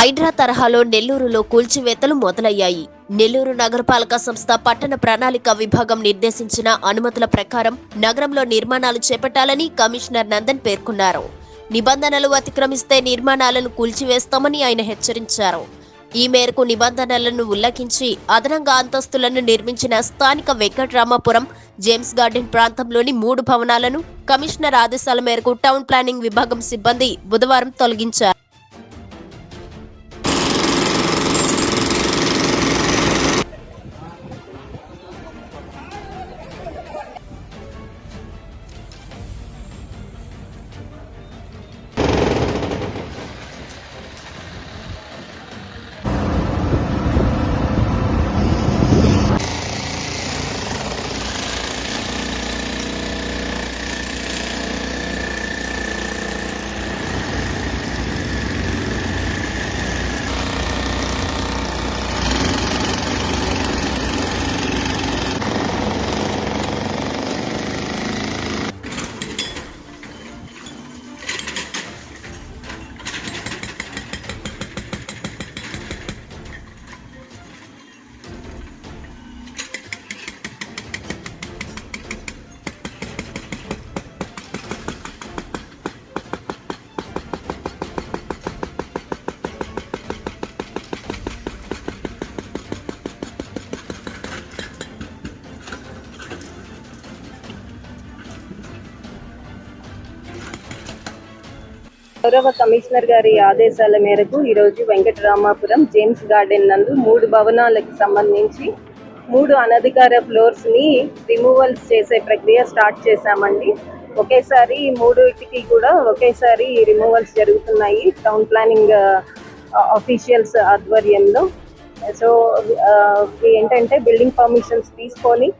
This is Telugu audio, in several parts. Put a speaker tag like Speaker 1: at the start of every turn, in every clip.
Speaker 1: హైడ్రా తరహాలో నెల్లూరులో కూల్చివేతలు మొదలయ్యాయి. నెల్లూరు నగరపాలక సంస్థ పట్టణ ప్రణాళిక విభాగం నిర్దేశించిన అనుమతుల ప్రకారం నగరంలో నిర్మాణాలు చేపట్టాలని కమిషనర్ నందన్ పేర్కొన్నారు. నిబంధనలు అతిక్రమిస్తే నిర్మాణాలను కూల్చివేస్తామని ఆయన హెచ్చరించారు. ఈ మేరకు నిబంధనలను ఉల్లంఘించి అదనంగా అంతస్తులను నిర్మించిన స్థానిక వెంకట్రామాపురం జేమ్స్ గార్డెన్ ప్రాంతంలోని మూడు భవనాలను కమిషనర్ ఆదేశాల మేరకు టౌన్ ప్లానింగ్ విభాగం సిబ్బంది బుధవారం తొలగించారు.
Speaker 2: గౌరవ కమిషనర్ గారి ఆదేశాల మేరకు ఈరోజు వెంకటరామాపురం జేమ్స్ గార్డెన్ నందు మూడు భవనాలకు సంబంధించి మూడు అనధికార ఫ్లోర్స్ని రిమూవల్స్ చేసే ప్రక్రియ స్టార్ట్ చేశామండి. ఒకేసారి మూడుటికి కూడా ఒకేసారి రిమూవల్స్ జరుగుతున్నాయి. టౌన్ ప్లానింగ్ ఆఫీషియల్స్ ఆధ్వర్యంలో. సో ఏంటంటే బిల్డింగ్ పర్మిషన్స్ తీసుకొని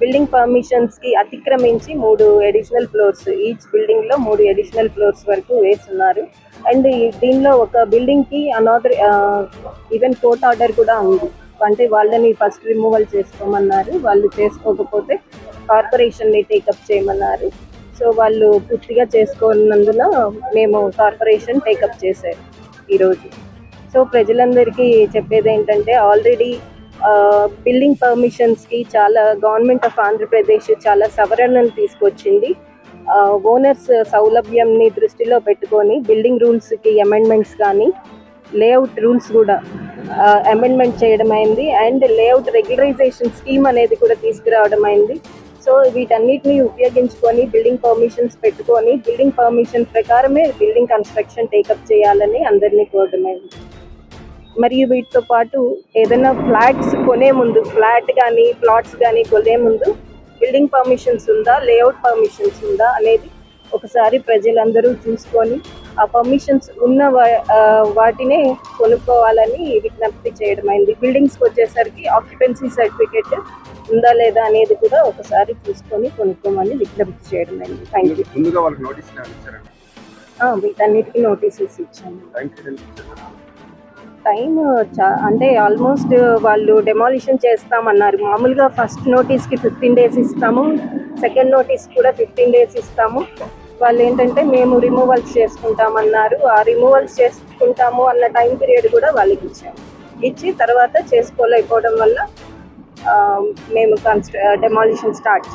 Speaker 2: బిల్డింగ్ పర్మిషన్స్కి అతిక్రమించి మూడు అడిషనల్ ఫ్లోర్స్ ఈచ్ బిల్డింగ్లో మూడు అడిషనల్ ఫ్లోర్స్ వరకు వేస్తున్నారు. అండ్ దీనిలో ఒక బిల్డింగ్కి అనదర్ ఈవెన్ కోర్ట్ ఆర్డర్ కూడా ఉంది. అంటే వాళ్ళని ఫస్ట్ రిమూవల్ చేసుకోమన్నారు. వాళ్ళు చేసుకోకపోతే కార్పొరేషన్ని టేకప్ చేయమన్నారు. సో వాళ్ళు పూర్తిగా చేసుకున్నందున మేము కార్పొరేషన్ టేకప్ చేశారు ఈరోజు. సో ప్రజలందరికీ చెప్పేది ఏంటంటే ఆల్రెడీ బిల్డింగ్ పర్మిషన్స్కి చాలా గవర్నమెంట్ ఆఫ్ ఆంధ్రప్రదేశ్ చాలా సవరణలు తీసుకొచ్చింది. ఓనర్స్ సౌలభ్యంని దృష్టిలో పెట్టుకొని బిల్డింగ్ రూల్స్కి అమెండ్మెంట్స్ కానీ లేఅవుట్ రూల్స్ కూడా అమెండ్మెంట్ చేయడం అయింది. అండ్ లేఅవుట్ రెగ్యులరైజేషన్ స్కీమ్ అనేది కూడా తీసుకురావడం అయింది. సో వీటన్నిటిని ఉపయోగించుకొని బిల్డింగ్ పర్మిషన్స్ పెట్టుకొని బిల్డింగ్ పర్మిషన్ ప్రకారమే బిల్డింగ్ కన్స్ట్రక్షన్ టేకప్ చేయాలని అందరినీ కోరడం అయింది. మరియు వీటితో పాటు ఏదైనా ఫ్లాట్స్ కొనే ముందు ఫ్లాట్ కానీ ప్లాట్స్ కానీ కొనే ముందు బిల్డింగ్ పర్మిషన్స్ ఉందా లేఅవుట్ పర్మిషన్స్ ఉందా అనేది ఒకసారి ప్రజలందరూ చూసుకొని ఆ పర్మిషన్స్ ఉన్న వాటినే కొనుక్కోవాలని విజ్ఞప్తి చేయడం అయింది. బిల్డింగ్స్కి వచ్చేసరికి ఆక్యుపెన్సీ సర్టిఫికేట్ ఉందా లేదా అనేది కూడా ఒకసారి చూసుకొని కొనుక్కోమని విజ్ఞప్తి చేయడం అయింది. థ్యాంక్ యూ వీటన్నిటికీ నోటీసెస్ ఇచ్చాను.
Speaker 3: టైం
Speaker 2: చా- అంటే ఆల్మోస్ట్ వాళ్ళు డెమాలిషన్ చేస్తామన్నారు. మామూలుగా ఫస్ట్ నోటీస్కి ఫిఫ్టీన్ డేస్ ఇస్తాము సెకండ్ నోటీస్ కూడా ఫిఫ్టీన్ డేస్ ఇస్తాము. వాళ్ళు ఏంటంటే మేము రిమూవల్స్ చేసుకుంటామన్నారు. ఆ రిమూవల్స్ చేసుకుంటాము అన్న టైం పీరియడ్ కూడా వాళ్ళకి ఇచ్చాము. ఇచ్చి తర్వాత చేసుకోలేకపోవడం వల్ల మేము కన్స్ట్ర డెమాలిషన్ స్టార్ట్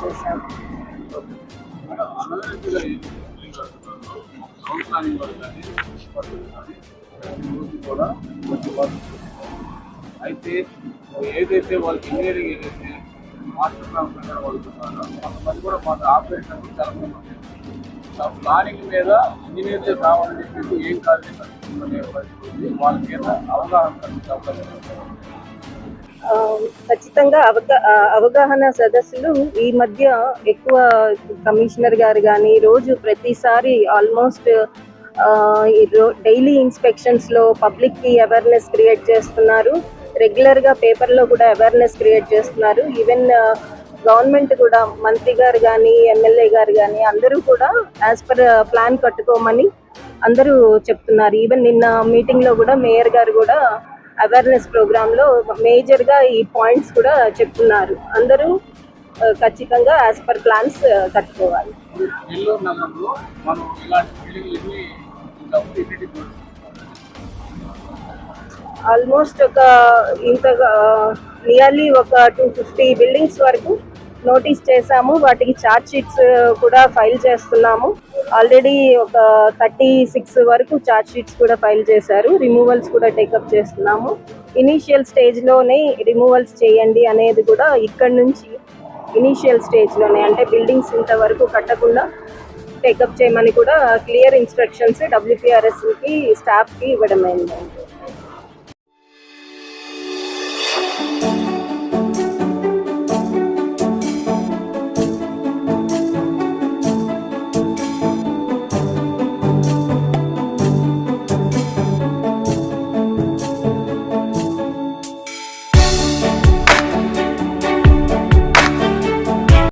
Speaker 2: చేసాము
Speaker 4: కూడా కొంచెం వర్క్ అయితే ఏదైతే వాళ్ళకి ఇంజనీరింగ్ ఏదైతే మాస్టర్ ప్లాన్ ప్రకారం వాడుతున్నారో అది కూడా మాకు ఆపరేషన్ చాలా మంది ఆ ప్లానింగ్ మీద ఇంజనీర్లే రావాలని చెప్పేసి ఏం కాదు వాళ్ళ మీద అవగాహన కలిగించే
Speaker 2: ఖచ్చితంగా అవగా అవగాహన సదస్సులు ఈ మధ్య ఎక్కువ కమిషనర్ గారు కానీ రోజు ప్రతిసారి ఆల్మోస్ట్ డైలీ ఇన్స్పెక్షన్స్లో పబ్లిక్కి అవేర్నెస్ క్రియేట్ చేస్తున్నారు. రెగ్యులర్గా పేపర్లో కూడా అవేర్నెస్ క్రియేట్ చేస్తున్నారు. ఈవెన్ గవర్నమెంట్ కూడా మంత్రి గారు కానీ ఎమ్మెల్యే గారు కానీ అందరూ కూడా యాజ్ పర్ ప్లాన్ కట్టుకోమని అందరూ చెప్తున్నారు. ఈవెన్ నిన్న మీటింగ్లో కూడా మేయర్ గారు కూడా అవేర్నెస్ ప్రోగ్రాంలో మేజర్గా ఈ పాయింట్స్ కూడా చెప్తున్నారు. అందరూ ఖచ్చితంగా యాజ్ పర్ ప్లాన్స్ కట్టుకోవాలి. ఆల్మోస్ట్ ఒక ఇంత నియర్లీ ఒక టూ ఫిఫ్టీ బిల్డింగ్స్ వరకు నోటీస్ చేశాము. వాటికి ఛార్జ్ షీట్స్ కూడా ఫైల్ చేస్తున్నాము. ఆల్రెడీ ఒక థర్టీ సిక్స్ వరకు ఛార్జ్ షీట్స్ కూడా ఫైల్ చేశారు. రిమూవల్స్ కూడా టేకప్ చేస్తున్నాము. ఇనీషియల్ స్టేజ్లోనే రిమూవల్స్ చేయండి అనేది కూడా ఇక్కడ నుంచి ఇనీషియల్ స్టేజ్లోనే అంటే బిల్డింగ్స్ ఇంతవరకు కట్టకుండా టేకప్ చేయమని కూడా క్లియర్ ఇన్స్ట్రక్షన్స్ డబ్ల్యూపీఆర్ఎస్కి స్టాఫ్కి ఇవ్వడం అయిందండి